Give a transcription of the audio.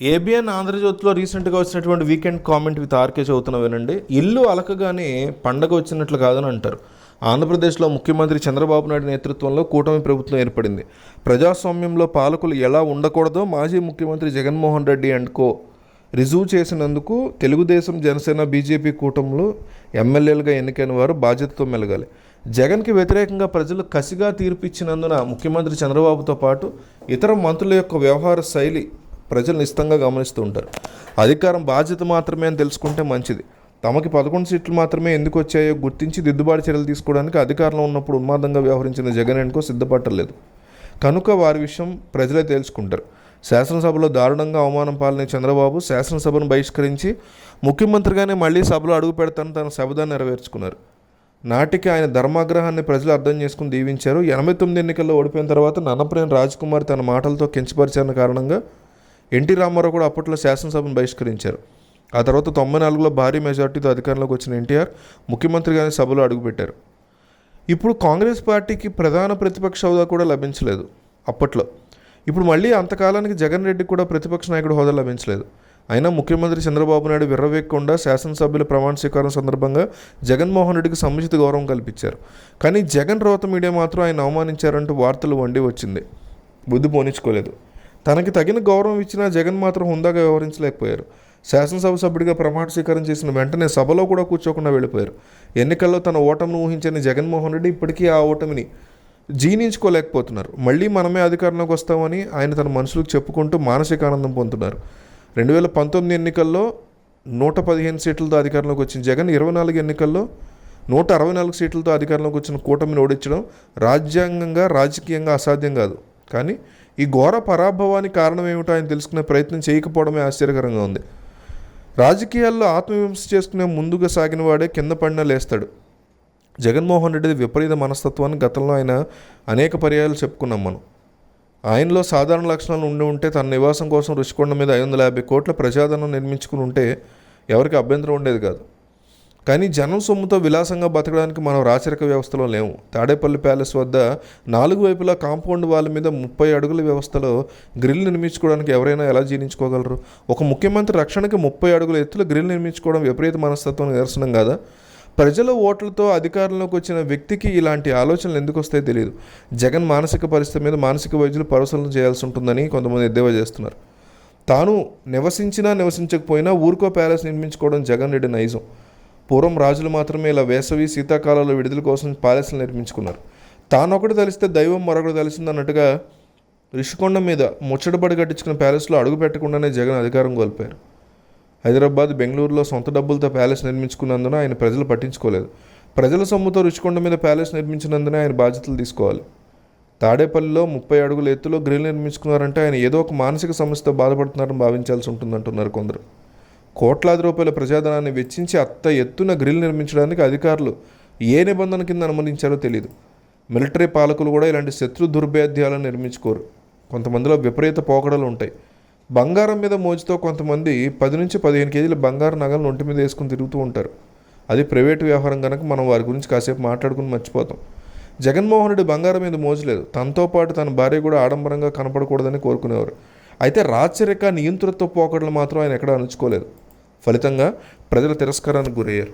ABN ఆంధ్రజ్యోతిలో రీసెంట్గా వచ్చినటువంటి వీకెండ్ కామెంట్ విత్ ఆర్కే చదువుతున్న వినండి. ఇల్లు అలకగానే పండగ వచ్చినట్లు కాదని అంటారు. ఆంధ్రప్రదేశ్లో ముఖ్యమంత్రి చంద్రబాబు నాయుడు నేతృత్వంలో కూటమి ప్రభుత్వం ఏర్పడింది. ప్రజాస్వామ్యంలో పాలకులు ఎలా ఉండకూడదో మాజీ ముఖ్యమంత్రి జగన్మోహన్ రెడ్డి అండ్ కో రిజూవ్ చేసినందుకు తెలుగుదేశం జనసేన బీజేపీ కూటములు ఎమ్మెల్యేలుగా ఎన్నికైన వారు బాధ్యతతో మెలగాలి. జగన్కి వ్యతిరేకంగా ప్రజలు కసిగా తీర్పిచ్చినందున ముఖ్యమంత్రి చంద్రబాబుతో పాటు ఇతర మంత్రుల యొక్క వ్యవహార శైలి ప్రజలు నిశ్చితంగా గమనిస్తూ ఉంటారు. అధికారం బాధ్యత మాత్రమే అని తెలుసుకుంటే మంచిది. తమకి పదకొండు సీట్లు మాత్రమే ఎందుకు వచ్చాయో గుర్తించి దిద్దుబాటు చర్యలు తీసుకోవడానికి అధికారంలో ఉన్నప్పుడు ఉన్మాదంగా వ్యవహరించిన జగన్ ఎన్కో సిద్ధపట్టలేదు కనుక వారి విషయం ప్రజలే తేల్చుకుంటారు శాసనసభలో దారుణంగా అవమానం పాలనే చంద్రబాబు శాసనసభను బహిష్కరించి ముఖ్యమంత్రిగానే మళ్ళీ సభలో అడుగు పెడతానని తన శబదాన్ని నెరవేర్చుకున్నారు. నాటికి ఆయన ధర్మాగ్రహాన్ని ప్రజలు అర్థం చేసుకుని దీవించారు. ఎనభై తొమ్మిది ఎన్నికల్లో ఓడిపోయిన తర్వాత నన్నప్రేమ రాజ్కుమార్ తన మాటలతో కించపరిచిన కారణంగా ఎన్టీ రామారావు కూడా అప్పట్లో శాసనసభను బహిష్కరించారు. ఆ తర్వాత తొంభై నాలుగులో భారీ మెజార్టీతో అధికారంలోకి వచ్చిన ఎన్టీఆర్ ముఖ్యమంత్రిగానే సభలో అడుగుపెట్టారు. ఇప్పుడు కాంగ్రెస్ పార్టీకి ప్రధాన ప్రతిపక్ష హోదా కూడా లభించలేదు అప్పట్లో. ఇప్పుడు మళ్ళీ అంతకాలానికి జగన్ రెడ్డికి కూడా ప్రతిపక్ష నాయకుడు హోదా లభించలేదు. అయినా ముఖ్యమంత్రి చంద్రబాబు నాయుడు విర్రవేయకుండా శాసనసభ్యుల ప్రమాణ స్వీకారం సందర్భంగా జగన్మోహన్ రెడ్డికి సముచిత గౌరవం కల్పించారు. కానీ జగన్ రోత మీడియా మాత్రం ఆయన అవమానించారంటూ వార్తలు వండి వచ్చింది. బుద్ధి పోనించుకోలేదు తనకి తగిన గౌరవం ఇచ్చినా జగన్ మాత్రం హుందాగా వ్యవహరించలేకపోయారు. శాసనసభ సభ్యుడిగా ప్రమాణ స్వీకారం చేసిన వెంటనే సభలో కూడా కూర్చోకుండా వెళ్ళిపోయారు. ఎన్నికల్లో తన ఓటమిని ఊహించని జగన్మోహన్ రెడ్డి ఇప్పటికీ ఆ ఓటమిని జీర్ణించుకోలేకపోతున్నారు. మళ్ళీ మనమే అధికారంలోకి వస్తామని ఆయన తన మనుషులకు చెప్పుకుంటూ మానసిక ఆనందం పొందుతున్నారు. రెండు వేల పంతొమ్మిది ఎన్నికల్లో నూట పదిహేను సీట్లతో అధికారంలోకి వచ్చిన జగన్ ఇరవై నాలుగు ఎన్నికల్లో నూట అరవై నాలుగు సీట్లతో అధికారంలోకి వచ్చిన కూటమిని ఓడించడం రాజ్యాంగంగా రాజకీయంగా అసాధ్యం కాదు. కానీ ఈ ఘోర పరాభవానికి కారణం ఏమిటో ఆయన తెలుసుకునే ప్రయత్నం చేయకపోవడమే ఆశ్చర్యకరంగా ఉంది. రాజకీయాల్లో ఆత్మవిమర్శ చేసుకునే ముందుగా సాగిన వాడే కింద పడిన లేస్తాడు. జగన్మోహన్ రెడ్డిది విపరీత మనస్తత్వాన్ని గతంలో ఆయన అనేక పర్యాయాలు చెప్పుకున్నాం మనం. ఆయనలో సాధారణ లక్షణాలు ఉండి ఉంటే తన నివాసం కోసం రుషికొండ మీద ఐదు వందల యాభై కోట్ల ప్రజాధనం నిర్మించుకుని ఉంటే ఎవరికి అభ్యంతరం ఉండేది కాదు. కానీ జనం సొమ్ముతో విలాసంగా బతకడానికి మనం రాచరిక వ్యవస్థలో లేము. తాడేపల్లి ప్యాలెస్ వద్ద నాలుగు వైపులా కాంపౌండ్ వాళ్ళ మీద ముప్పై అడుగుల వ్యవస్థలో గ్రిల్ నిర్మించుకోవడానికి ఎవరైనా ఎలా జీర్ణించుకోగలరు? ఒక ముఖ్యమంత్రి రక్షణకి ముప్పై అడుగుల ఎత్తులో గ్రిల్ నిర్మించుకోవడం విపరీత మనస్తత్వం నిదర్శనం కాదా? ప్రజల ఓట్లతో అధికారంలోకి వచ్చిన వ్యక్తికి ఇలాంటి ఆలోచనలు ఎందుకు వస్తాయో తెలియదు జగన్ మానసిక పరిస్థితి మీద మానసిక వైద్యులు పరిశీలన చేయాల్సి ఉంటుందని కొంతమంది ఎద్దేవా చేస్తున్నారు. తాను నివసించినా నివసించకపోయినా ఊరుకో ప్యాలెస్ నిర్మించుకోవడం జగన్ రెడ్డి నైజం. పూర్వం రాజులు మాత్రమే ఇలా వేసవి శీతాకాలంలో విడుదల కోసం ప్యాలెస్లు నిర్మించుకున్నారు. తానొకటి తలిస్తే దైవం మరొకటి తెలిసింది అన్నట్టుగా రిషికొండ మీద ముచ్చటబడి కట్టించుకున్న ప్యాలెస్లో అడుగు పెట్టకుండానే జగన్ అధికారం కోల్పోయారు. హైదరాబాద్ బెంగళూరులో సొంత డబ్బులతో ప్యాలెస్ నిర్మించుకున్నందున ఆయన ప్రజలు పట్టించుకోలేదు. ప్రజల సొమ్ముతో రుచికొండ మీద ప్యాలెస్ నిర్మించినందున ఆయన బాధ్యతలు తీసుకోవాలి. తాడేపల్లిలో ముప్పై అడుగుల ఎత్తులో గ్రిల్ నిర్మించుకున్నారంటే ఆయన ఏదో ఒక మానసిక సమస్యతో బాధపడుతున్నారని భావించాల్సి ఉంటుందంటున్నారు కొందరు. కోట్లాది రూపాయల ప్రజాధనాన్ని వెచ్చించి అత్త ఎత్తున గ్రిల్ నిర్మించడానికి అధికారులు ఏ నిబంధన కింద అనుమతించారో తెలియదు మిలిటరీ పాలకులు కూడా ఇలాంటి శత్రు దుర్భేద్యాలను నిర్మించుకోరు. కొంతమందిలో విపరీత పోకడలు ఉంటాయి. బంగారం మీద మోజుతో కొంతమంది పది నుంచి పదిహేను కేజీల బంగారు నగలను ఒంటి మీద వేసుకుని తిరుగుతూ ఉంటారు. అది ప్రైవేట్ వ్యవహారం కనుక మనం వారి గురించి కాసేపు మాట్లాడుకుని మర్చిపోతాం. జగన్మోహన్ రెడ్డి బంగారం మీద మోజులేదు తనతో పాటు తన భార్య కూడా ఆడంబరంగా కనపడకూడదని కోరుకునేవారు. అయితే రాచరిక నియంతృత్వ పోకడలు మాత్రం ఆయన ఎక్కడ అణుచుకోలేదు. ఫలితంగా ప్రజల తిరస్కారానికి గురయ్యారు.